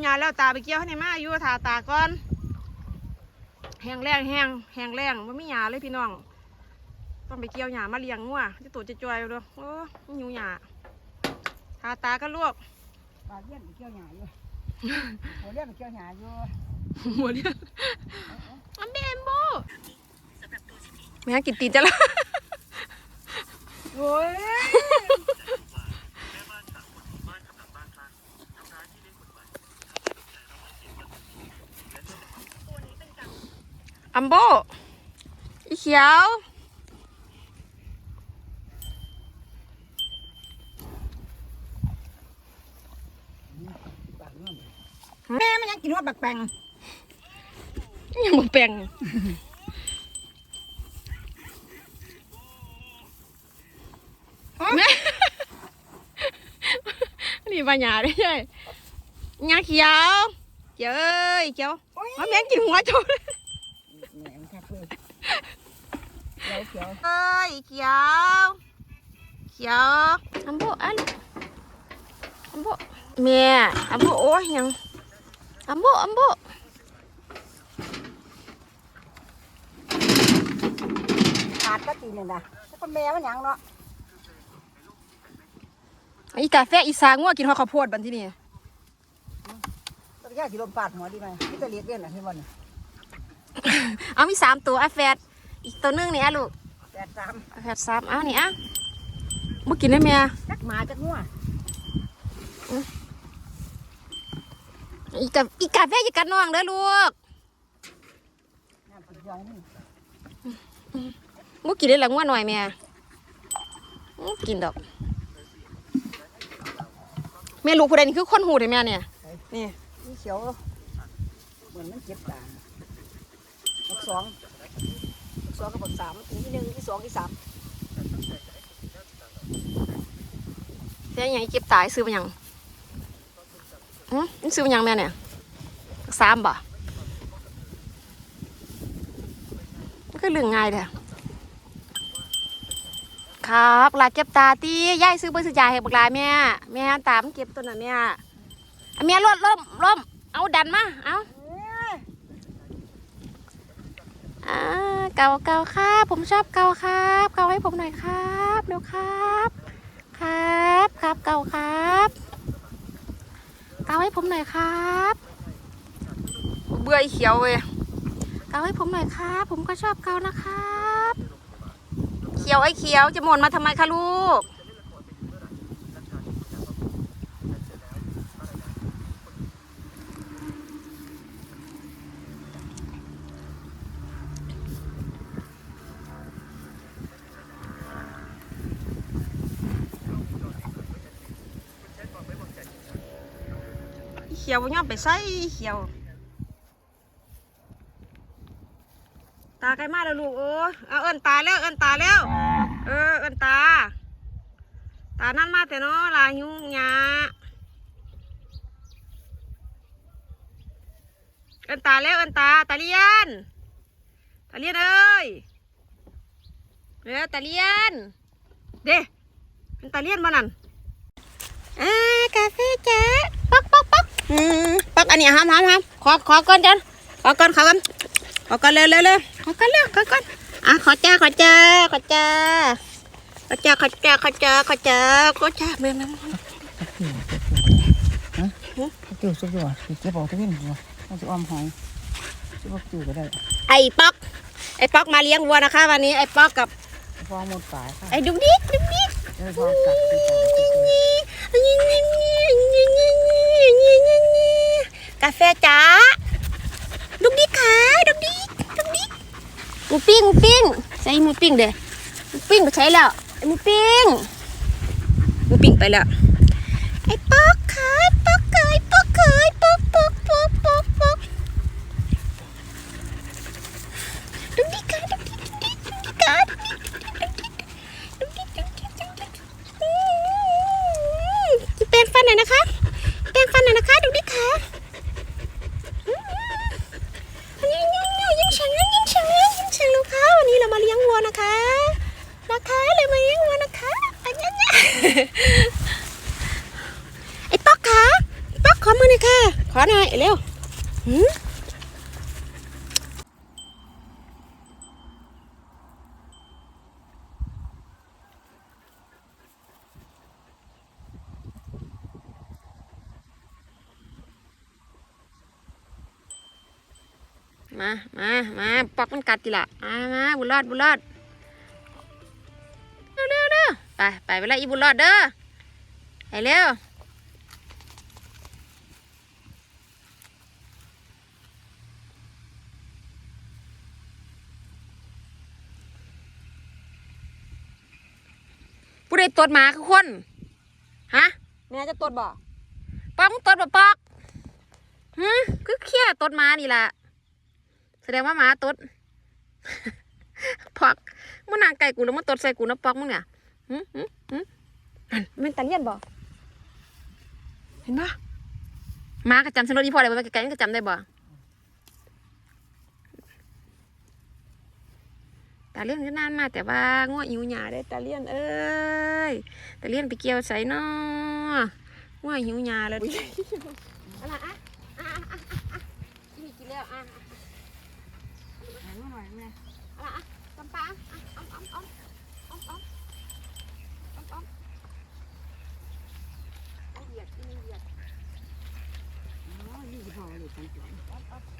ยุ่งยาแล้วตาไปเกี่ยวให้ในมาอยู่ทาตาก่อน แห้งแรงแห้งแห้งแรงว่ามีหยาเลยพี่น้อง ต้องไปเกี่ยวหยามาเลี้ยงงัวจะตัวจะจอยๆเลยโอ้หิวหยาทาตาก็ลวกปลาเลี้ยนไปเกี่ยวหญ้าอยู่หัวเลี้ยนไปเกี่ยวหญ้าอยู่หัวเลี้ยงอันเดมโบแม่กินตีนจะละโอ้ย อัมโบอีเขียว แม่มันยังกินว่าบักแปงยังบ่แปลงแม่นี่ปัญญาได้ใช่ยาเขียวเขียวเอ้ยเขียวมาแม่งกินหัวโจเลย แหม่งครับเลย เขียวเขียวเอ้ยเขียว เขียวอัมโบอันอัมโบแม่อัมโบโอ้ยยังอัมโบอัมโบขาดก็ตีเนี่ยนะแล้วก็แม่มันหยังเนาะอีกาแฟอีสางัวกินหัวข้าวโพดบันที่นี่ต้องย่าสิลมปาดหัวดีไหมนี่จะเลี้ยงเลี้ยงนะที่วันนี้เอามีสามตัวอะแฟด อีกตัวหนึงนี่อะลูกแปดสามอะแฟดสามเอานี่อะบ่กินได้แม่จักหมาจักงัวอีกาอีกาแฟอย่ากัดน้องเด้อลูกน้ำกินยองนี่บ่กินได้ละงัวหน่อยแม่บ่กินดอก แม่ลูกผู้ใดนี่คือคนหูเด้แม่เนี่ยนี่นี่เขียวเหมือนมันเจ็บตาบักสองบัก สองกับบักสามอันนี้หนึ่งที่สองที่สามแฟหยังอีเก็บตายซื้อมาหยังหึมันซื้อมาหยังแม่เนี่ยสามบ่มันคือเรื่องง่ายเด้อครับลาเก็บตาตียายซื้อเบอร์ซื้อยาให้บักลาแม่แม่ตามนเก็บตัวน่ะแม่อะแม่รถล่มล่มเอาดันมาเอาเอ้ยอ่า เกาเกาครับ ผมชอบเกาครับ เกาให้ผมหน่อยครับเดี๋ยวครับ ครับครับเกาครับ เกาให้ผมหน่อยครับเบื่อเขียวเว้ยเกาให้ผมหน่อยครับ ผมก็ชอบเกานะครับ เขียวไอ้เขียวจะหม่นมาทำไมคะลูก บ่ยอมไปใส่เขียว ตาใกล้มาแล้วลูกโอ้เอาเอิ้นตาแล้วเอิ้นตาแล้วเออเอิ้นตา ตานั่นมาแต่เนาะลาหิวหยาเอิ้นตาแล้วเอิ้นตาตาเลียนตาเลียนเอ้ยเร็วตาเลียน เด้เป็นตาเลียนมานั่นอ่ากาแฟจ้าป๊ ป๊อกอันนี้ห้ามห้ามห้ามขอขอก่อนจันขอก่อนขอก่อนขอก่อนเร็วเร็วเร็วขอก่อนเร็วขอก่อนอะขอจ้าขอจ้าขอจ้าขอจ้าขอจ้าขอจ้าขอจ้าขอจ้าแม่แม่จิ๋วสุดยอดเจ็บบอกทุกทีหัวมันจะอ้อมหอยจะบอกจิ๋วก็ได้ ไอ้ป๊อก ไอ้ป๊อกมาเลี้ยงวัวนะคะ วันนี้ไอ้ป๊อกกับฟองหมดสายค่ะไอ้ดุ๊กดิ๊กดุ๊กดิ๊กจะฟองกัดติดต่อติ ดต่อกาแฟจ้าดุกดิกค่ะดุกดิกดุกดิกหมูปิ้งหมูปิ้งใส่หมูปิ้งเด้อหมูปิ้งก็ใช้แล้วไอ้หมูปิ้งหมูปิ้งไปแล้วไอ้ป๊อกค่ะป๊อกเคยป๊อกเคยป๊อกป๊อกป๊อกป๊อกป๊อกดุกดิกค่ะดุกดิ๊กดุกดิกดุกดิกค่ะดุกดิ๊กดุ๊กดิ๊กดุ๊กดิ๊กอืมจะแปรงฟันหน่อยนะคะ แปรงฟันหน่อยนะคะดูดิคะยิ่งยิ่งยิ่งเฉงยิ่งเฉงยิ่งเฉงลูกค้าวันนี้เรามาเลี้ยงวัวนะคะนะคะเลยมาเลี้ยงวัวนะคะอันนี้เนี่ยไอ้ป๊อกคะป๊อกขอมือหน่อยค่ะ ขอหน่อยเร็วหืม มามามาปอกมันกัดทีละมามาบุญรอดบุญรอดเร็วเร็วเร็วไปไปเวลาอีบุญรอดเด้อไปเร็วผู้ใดตดหมาคือคนฮะแม่จะตดบ่ปอกมึงตดบ่ปอกฮึคือเขี้ยตดหมานี่ล่ะแส ดงว่าหมาตดปอกมึงนางไก่กูแล้วมึงตดใส่กูนะปอกมึงเนี่ยหึหึหึอันมันตันเลียนบ่เห็นปะหมากระจำสนรถอีพอได้บ่ไก่ๆมันกระจำได้บ่ตาเลี่ยนก็นานมาแต่ว่าง่วงอิวหยาได้ตาเลี่ยนเอ้ยตาเลี่ยนไปเกี่ยวใส่นอง่วงหิวหยาเลยอะไรอะอะอะอะอะกินอีกกินแล้วอะอะหาหน่อยแม่อะไรอะจำปาอะอ้อมอ้อมอ้อมอ้อมอ้อมอ้อมอ้อมเหยียดนี่เหยียดอ๋อนี่พอเลยกันก่อนมึ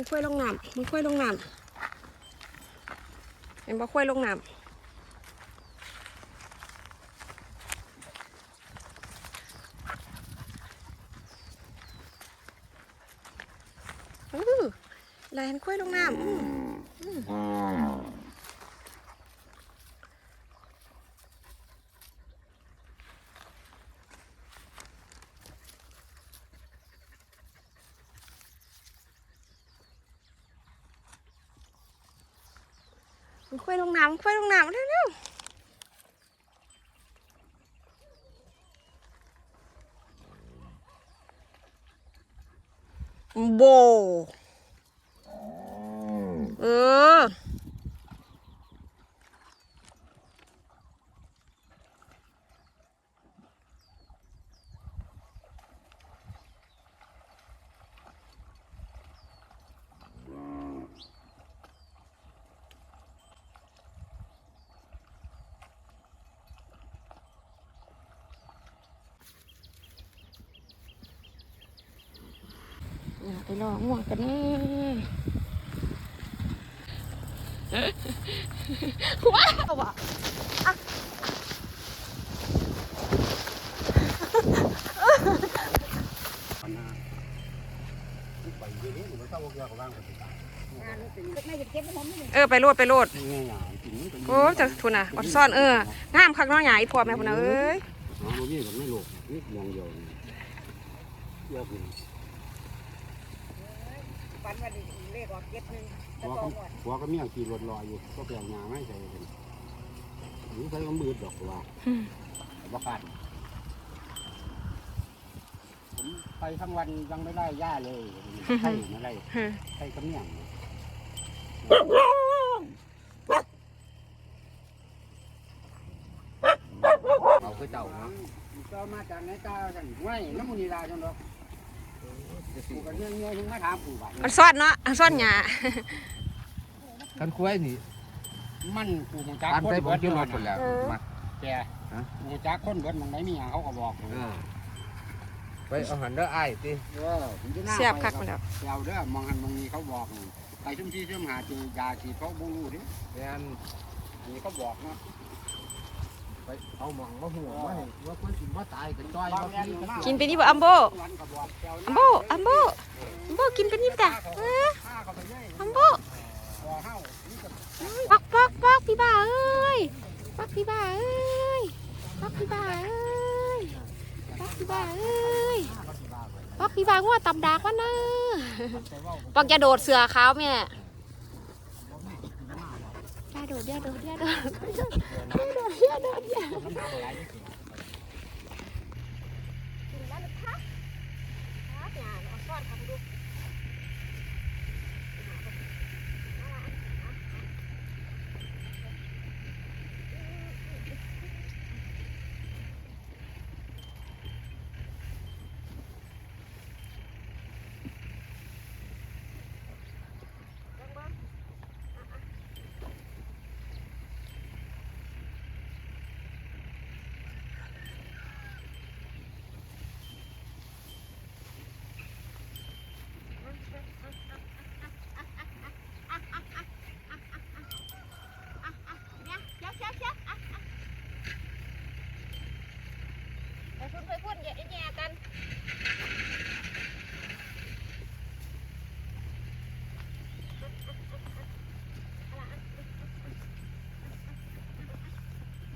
งค่อยลงน้ำมึงค่อยลงน้ำเห็นบ่ค่อยลงน้ำอื้อลายมันค่อยลงน้ำอื้ออื้อมัน ค่อยลงน้ำมันค่อยลงน้ำเร็วๆโบเออ ไปรอง่วงกันแน่ว้าวอะไปเดี๋ยวนี้มันเข้าเกี่ยวกับบ้างปฏิบัติงานเป็นแม่จะเก็บให้ผมนี่เออไปโลดไปโลดง่ายๆจริงๆโอ้จะทุนอะอดซ่อนเอองามคักเน้องใหญ่พอแม่พุ่นน่ะเอ้ยอ๋อมันมีแบบไม่หลบนี่มองเดียวเกี่ยวกัน ฝันว่าเลขออกเก็บหนึ่งหัจะวตอก็งหมดหัวก็เมี่ยงขี่รถรออยู่ ก็เปลี่ยนงาไม่ใช่กันหรือใช้ก็มืดดอกว่าบ่ขาดผมไปทั้งวันยังไม่ได้ย่าเลยไข่ไม่ได้ไข่ก็เมี่ยงเอาคือเจ้าเนาะเจ้ามาจากไหนเจ้าจังไม่น้ำมันนีลาจังดอก กูกันเงี้ยเงี้ยยังมาถามกูว่ามันซ่อนเนาะซ่อนหญ้าคันคุ้ยนี่มันกูหูจักอันคนใส่ผเบิมดกินรมาถหมดแล้วมา แกฮะ กูหูจักคนเบิดมันไหนมีหยังเขาก็บอกกูอ่าไปเอาหันเด้อไอ้ายติเออผมจะน่าเสียบคักไปมาแล้วเดี๋ยวเด้อมองหันมองนี้เขาบอกนี่ไปชุ่มที่ชุ่มหาจียาฉีดเขาบ่รู้ดิแม่นอันนี้เขาบอกเนาะไป เอาหมองมาหัวมาให้ว่าคนสิมาตายกันจ้อยมาพี่กินไปนี่บ่อัมโบอัมโบอัมโบอัมโบกินไปนี่จ้ะเอออัมโบบ่อกปักปักปักพี่บ้าเอ้ยปักพี่บ้าเอ้ยปักพี่บ้าเอ้ยปักพี่บ้าเอ้ยปปักพี่บ้างัวตำดากวันเนอะปักอย่าโดดเสือขาวแม่ย โดดอย่าโดดอย่าโดดอย่าโดดอย่าโดดอย่าโดดน้ำหนักหลายที่สุดกินแล้วหรือคะครับอย่าเอาซ่อนครับดูเดี๋ยวเดี๋ยวเดี๋ยวอะอะไปพุ่นไปพุ่นอย่าแย่กัน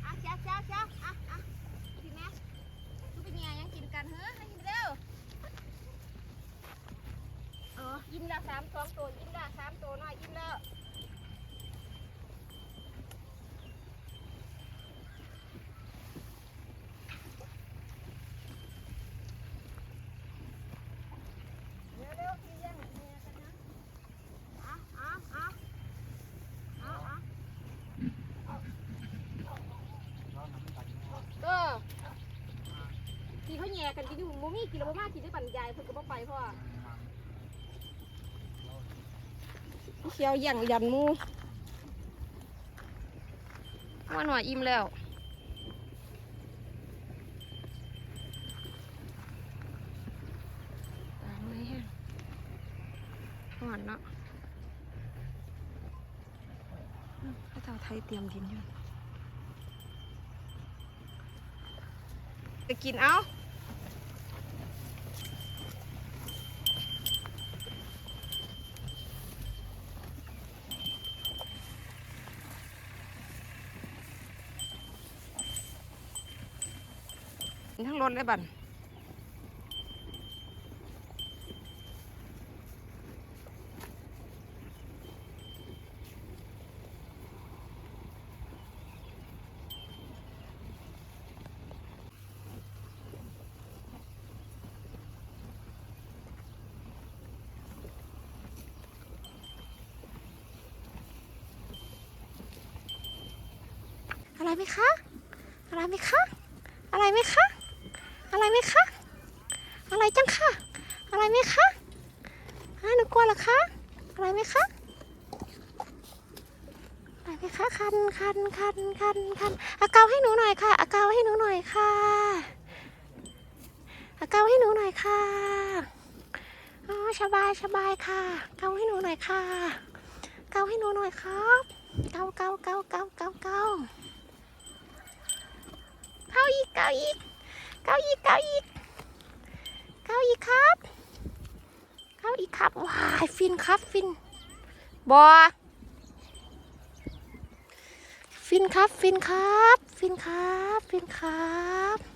อะเชียวเชียวเชียวอะอะกินไหมทุกเป็นยังยังกินกันเฮ้ยให้กินเร็วอ๋อยิ้มละสามสองตัวยิ้มละสามตัวหน่อยยิ้มแล้ว เร็วเร็วพี่ยังเมียกันนะอะอะอะอะอะเออที่เขาแย่กันกินอยู่ บ่มีกินแล้วบ่มากินได้ปั่นยายเพิ่นก็บ่ไปพ่อเขียวย่างยันหมูว่าหน่อยอิ่มแล้วตายไหมฮะห่อนเนาะอืมพระเจ้าไทยเตรียมดินอยู่จะกินเอา ทั้งรถเลยบันอะไรไหมคะ อะไรไหมคะ อะไรไหมคะ อะไรไหมคะ อะไรจังคะอะไรไหมคะฮะหนูกลัวเหรอคะ อะไรไหมคะอะไรไหมคะ คันคันคันคันคันอาเกาให้หนูหน่อยค่ะอาเกาให้หนูหน่อยค่ะอาเกาให้หนูหน่อยค่ะอ๋อสบายสบายค่ะ เกาให้หนูหน่อยค่ะ เกาให้หนูหน่อยครับ เกาเกาเกาเกาเกาเกาเกาอีกเกาอีก เก้าอีกเก้าอีกเก้าอีกครับเก้าอีกครับว้ายฟินครับฟินบอฟินครับฟินครับ ฟินครับ ฟินครับ